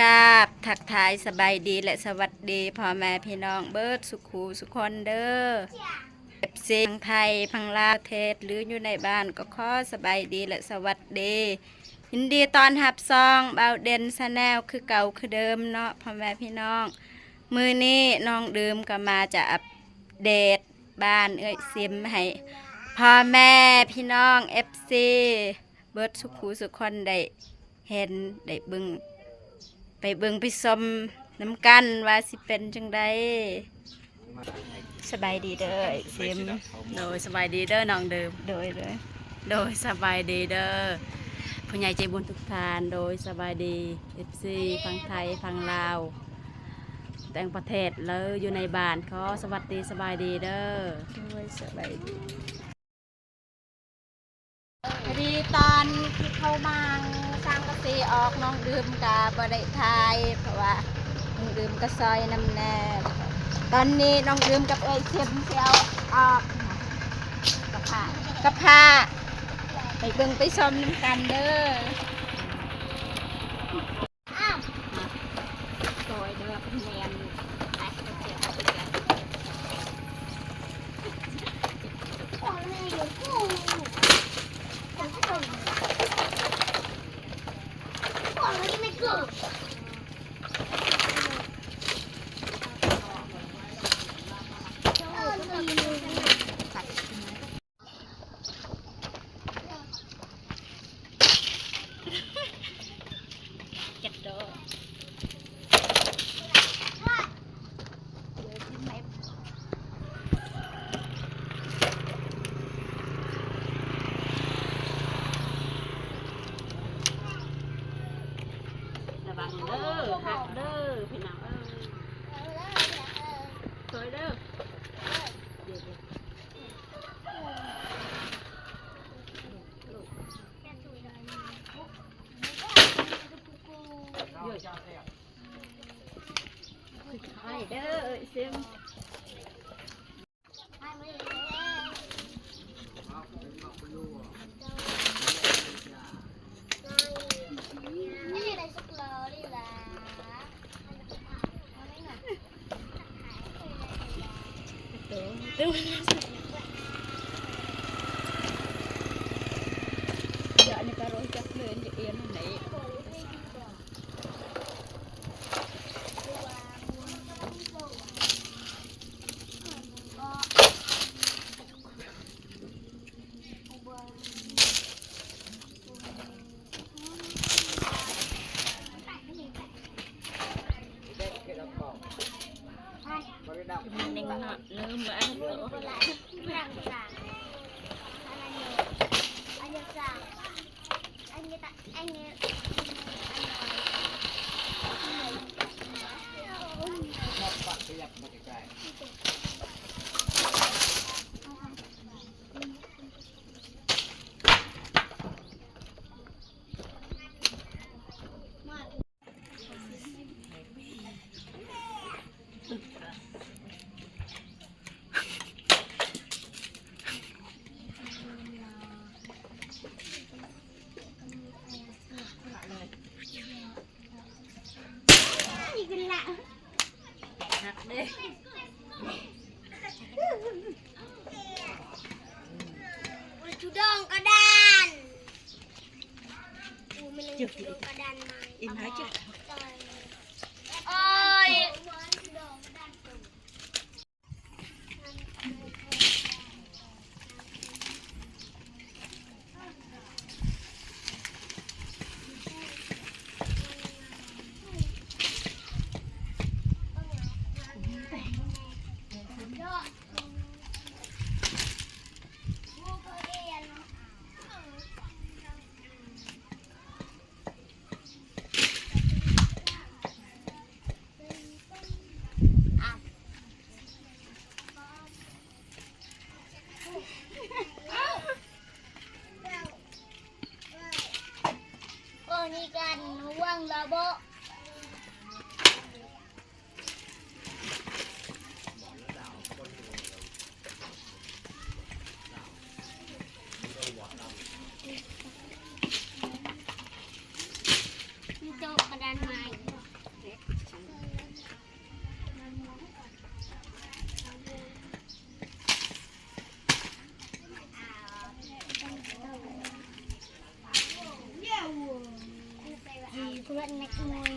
กาบทักทายสบายดีและสวัสดีพ่อแม่พี่น้องเบิร์ดสุขูสุคนเด้อเอฟซีพังไทยพังลาวเทศหรืออยู่ในบ้านก็ขอสบายดีและสวัสดียินดีตอนหับซองเบาเด่นสแนลคือเก่าคือเดิมเนาะพ่อแม่พี่น้อง มือนี้น้องดื่มก็มาจะอัปเดตบ้านเอ้ยซิมให้พ่อแม่พี่น้องเอฟซีเบิร์ดสุขูสุคนได้เห็นได้บึง ไปเบิ่งไปชมน้ำกันว่าสิเป็นจังไดสบายดีเด้อไอ้ซิมโดยสบายดีเด้อน้องเดิมโดยเลยโดยสบายดีเด้อผู้ใหญ่ใจบุญทุกทานโดยสบายดีเอฟซีฟังไทยฟังลาวแต่งประเทศแล้วอยู่ในบ้านเขาสวัสดีสบายดีเด้อโดยสบายดีพอดีตอนที่เข้ามา สีออกน้องดื่มกาบ่ไทยเพราะว่าน้องดื่มก็ซอยน้ำแน่ตอนนี้น้องดื่มกับเอ้ยซิมเสียวออกกระพากระพาไปเบิ่งไปชมน้ำกันเด้อ ซอยเด้อเป็นแมนไปเก็บเอาไปกัน เก็บเด้อเดี๋ยวที่ไหน ระวังเด้อหักเด้อพี่น้องเอ้ยสวยเด้อเดี๋ยวๆเยอะจัง ไปเด้อเอ้ยซิมเดี๋ยว มีกันห่วงระบบ มีโต๊ะกระดานไม้ เพื่อนนักมวย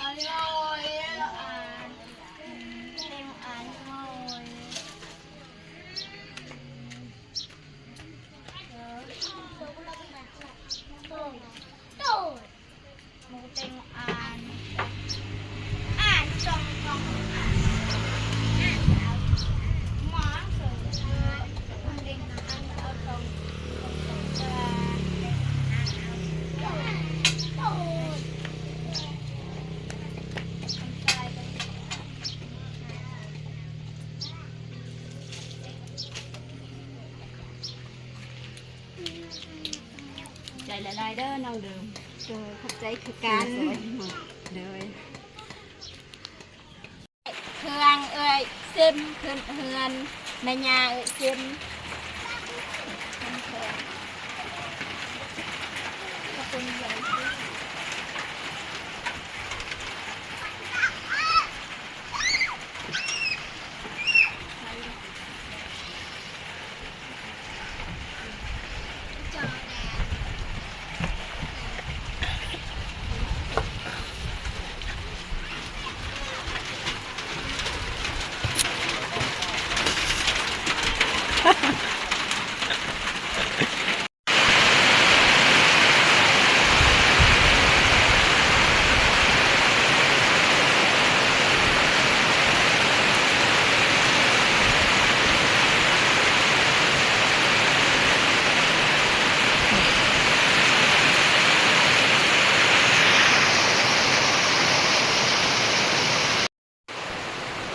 อร่อยละอ่านเต็มอ่านอร่อย Tôi Một tên an An trong trong An An Món sự An định ăn ở trong Tôi ใจละลายเด้อน้องเดิม โดย ขอบใจคือการสวยหมดเลยเครื่องเอ้ยซิมขึ้นเฮือนแม่ยาเอ้ยซิมขอบคุณใหญ่ซิม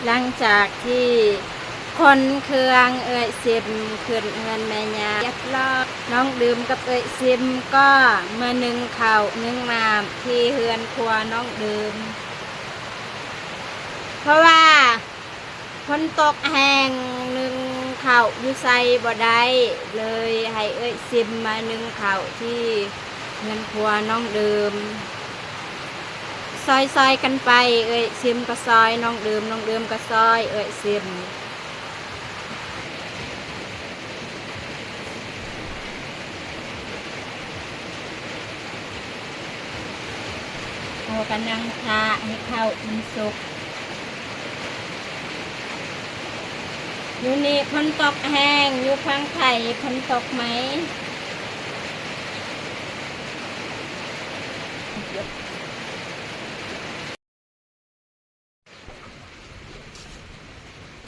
หลัง จากที่คนเครื่องเอ่ยซิมขึ้นเงินแม่ยาเรียบร้อยน้องดื่มกับเอ่ยซิมก็เมื่อหนึ่งเข่าหนึ่งน้ำที่เฮือนครัวน้องดื่มเพราะว่าคนตกแห้งหนึ่งเข่าอยู่ใส่บ่ได้เลยให้เอ่ยซิมมาหนึ่งเข่าที่เฮือนครัวน้องดื่ม ซอยซอยกันไป เอ้ยซิมก็ซอยน้องเดื่มน้องเดื่มก็ซอย เอ้ยซิมเอากันนั่งทาให้เข้ามันสุกอยู่นี่ฝนตกแห้งอยู่ฟังไข่ฝนตกไหม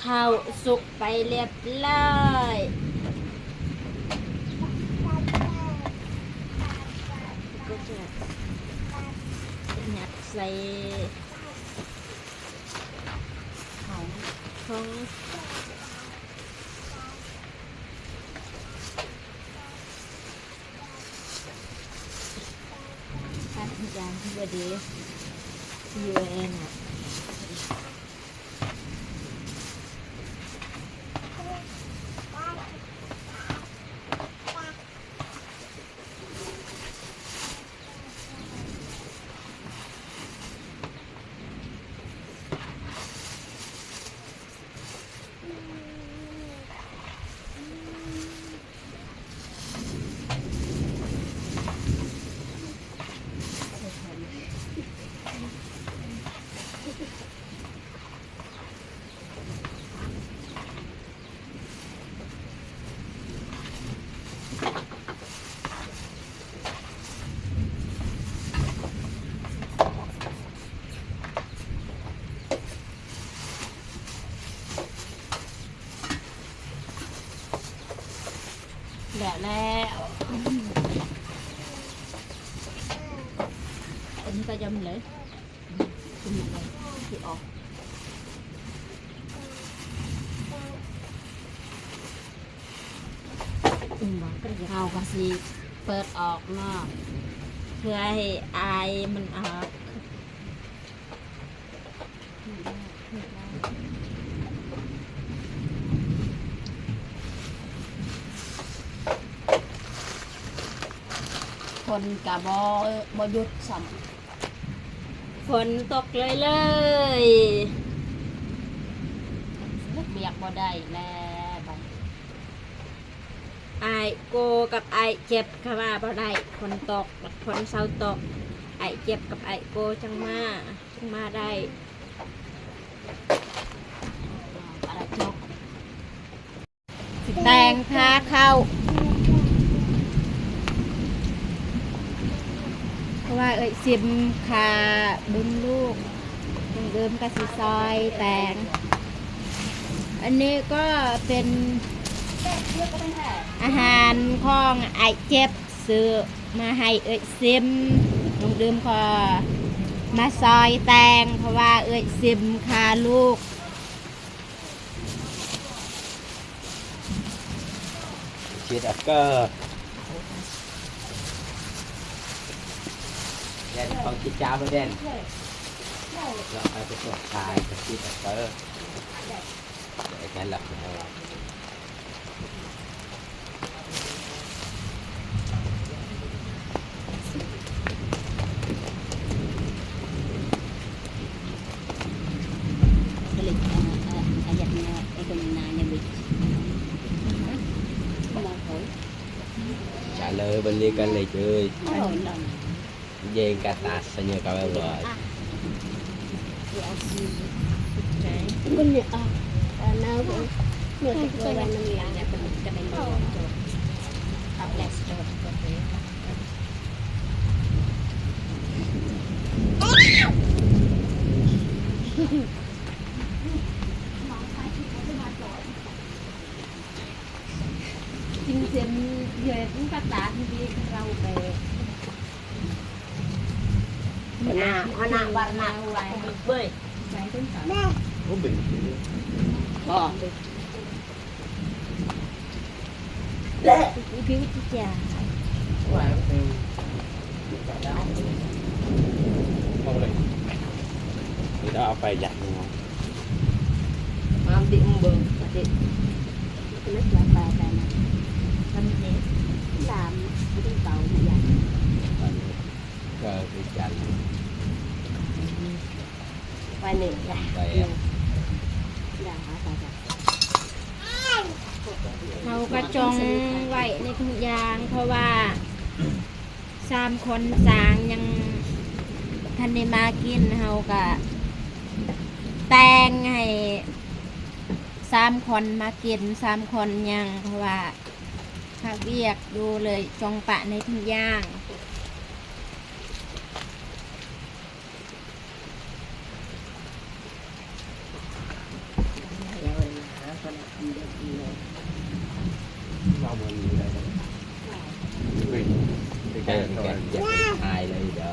ข้าวสุกไปเรียบร้อยก็จะยัดใส่ของของท่านอาจารย์ที่ดี UN อะ เอากระสีเปิดออกนาะเพื่อให้อายมันออกคนกับบอหยุดสัมฝนตกเลยเลยเบียกบ่ได้แล้วบัดไอาย โกกับไอเจ็บค่ะว่าบ่ได้ฝนตกฝนเศร้าตกไอเจ็บกับไอโกจังมาจังมาได้อะไรจกแตงพาเข้าเพราะว่าเอ้ยซิมคาบุญลูกเดิมกระสิซอยแตงอันนี้ก็เป็น อาหารของไอเจ็บซื้อมาให้เอ้ยซิมน้องดืมขอมาซอยแตงเพราะว่าเอ้ยซิมคาลูกชียดอักเกอร์เด่นของชิจ้าเด่นเราไปตรวจตายกับชิดอักเกอร์แค่หลับของเรา bên liên can này chơi về cả belikan lagi. Jadi kata senya kau buat. Bunyi ah, nak buat nak buat apa nak buat. Kalau esok buat. บ่อีพิวจิจา Không lên Thì đó phải dặn ngon มาดิมเบิ่งดินึกว่าปลาแต่นะทำเจ๊ลามที่เต่าใหญ่ Cơ cái chanh ไปหนึ่งจ้ะ Vậy อย่าหาตาจ้ะเขากระจงไว้ในทุกอย่าง เพราะว่าสามคนสางยังทันได้มากินเขาก็แต่งให้สามคนมากินสามคนยังเพราะว่าถ้าเวียกดูเลยจงปะในทุกอย่าง อย่าเอาหาคนเดียวกินเลย Bao nhiêu người đây Cái cái cái dặn hai đây đó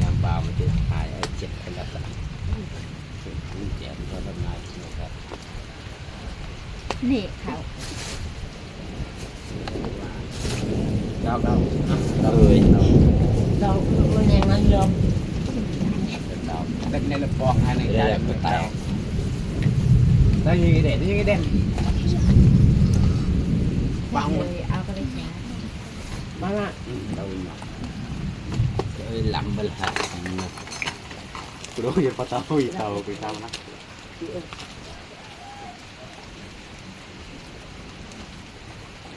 Làm bao mà chết hai ấy chết cái lập lại Cũng chém cho năm nay nhiều thật นี่เขาดาวดาวดาวเลยดาวดาเราอย่างนั้นยอมดาวเล่นในละบองอันนี้ได้เป็นดาวแล้วยังไงเด่นยังไงเด่นวางเอาก็เลยนะมาละดาวมาเอ้ยลำบลหากูรู้ยังพอเต้าอีเต้ากูเต้านะ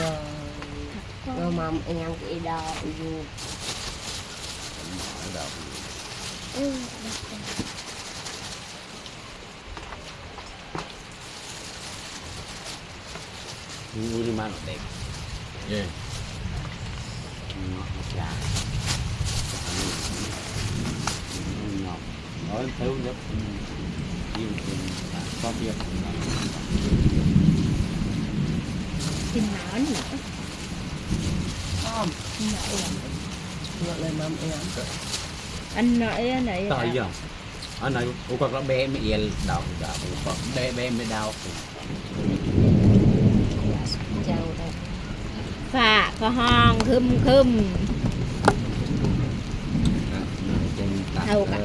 đây ฝ่าก็ห้องคึมคึมเจนตัดเอากระ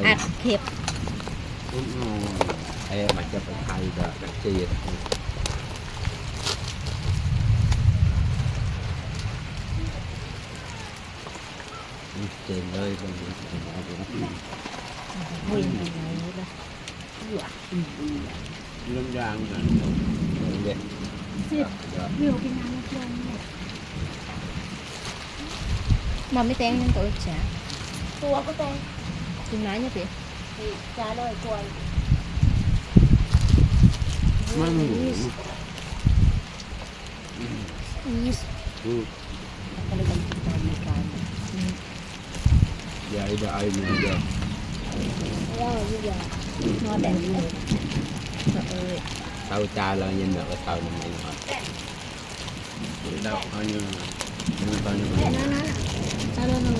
อัดเข็บไอ้มันจะเป็นไทยกับกระเจี๊ยบเจนเลยบางทีเอาไปรับ nguyên này này đó lưng giang này trên nơi bên lâm giang rồi vậy. Mà mấy tên nhân tội chả tua có tên. Chừng nãy nhá chị. Chả đôi quần mang ngủ. Yes. Good. Vậy bà ai mình giờ Nó đẹp Tao cha là nhìn được cái tao này mày ngồi Đâu, bao nhiêu Nó bao nhiêu Nó nó nó Tao đâu không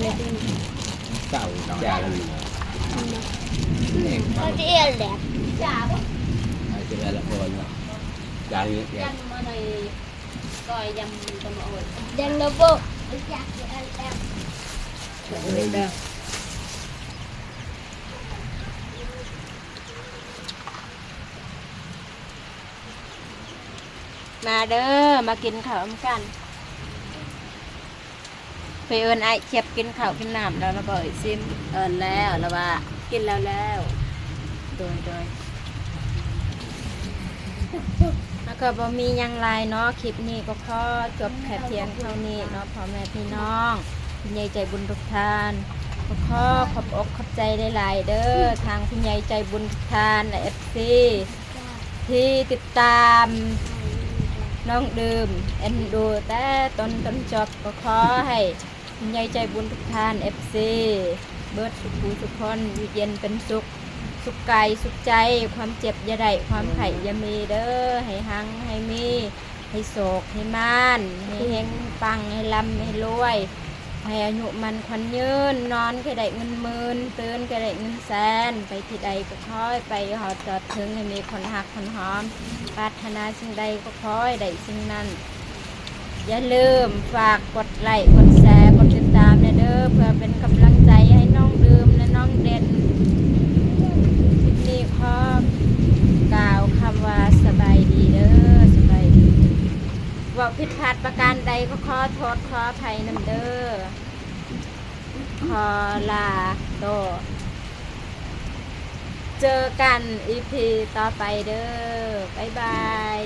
Tao cha là mình ngồi Tao chỉ là đẹp cha. quá chỉ là hồn rồi Chà như thế Chà mà này Coi dâm trong mọi người Dầm đâu vô Chà chị đâu มาเด้อมากินข้าวนำกันไปเอินไอเจ็บกินข้าวกินน้ำแล้วนะบ่อยซิมเอินแล้วแล้วว่า กินแล้วแล้วโดยโดยแล้วก็บ่มีหยังไรเนาะคลิปนี้ก็ขอจบแค่เพียงเท่านี้เนาะพ่อแม่พี่น้องคุณยายใจบุญทุกท่านก็ขอขอบอกขอบใจหลายๆเด้อทางคุณยายใจบุญทุกท่านและเอฟซีที่ติดตาม น้องดื่มเอ็นดูแต่ตนตนจบก็ขอให้คุณยใจบุญทุกท่านเอฟซีเบิดสุขูสุขคนอยู่เย็นเป็นสุข สุขกายสุขใจ ความเจ็บอย่าได้ความไข่อย่ามีเด้อให้หังให้มี ให้โศกให้มานให้เฮงปังให้ลำให้รวย ให้อายุมันควันยืน นอนก็ได้เงินหมื่นตื่นก็ได้เงินแสน ไปที่ใดก็คอย ไปหอดจอดถึงให้มีคนหักคนหอมปรารถนาสิ่งใดก็คอยได้สิ่งนั้น อย่าลืมฝากกดไลค์กดแชร์กดติดตามเด้อเพื่อเป็นกำลังใจให้น้องดื่มและน้องเด่น คลิปนี้ขอกล่าวคำว่าสบายดีเด้อสบายดี เว่าผิดพลาดประการใดก็ขอโทษขออภัยนำเด้อขอลาโตวเจอกันอีพีต่อไปเด้อบ๊ายบาย